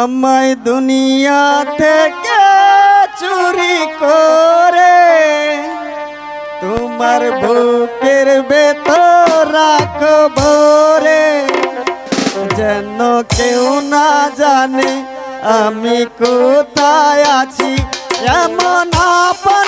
আমায় দুনিয়া থেকে চুরি করে। তোমার বুকের বেতর রাখ ভরে। যেন কেউ না জানে আমি কোথায় আছি। এমন আপন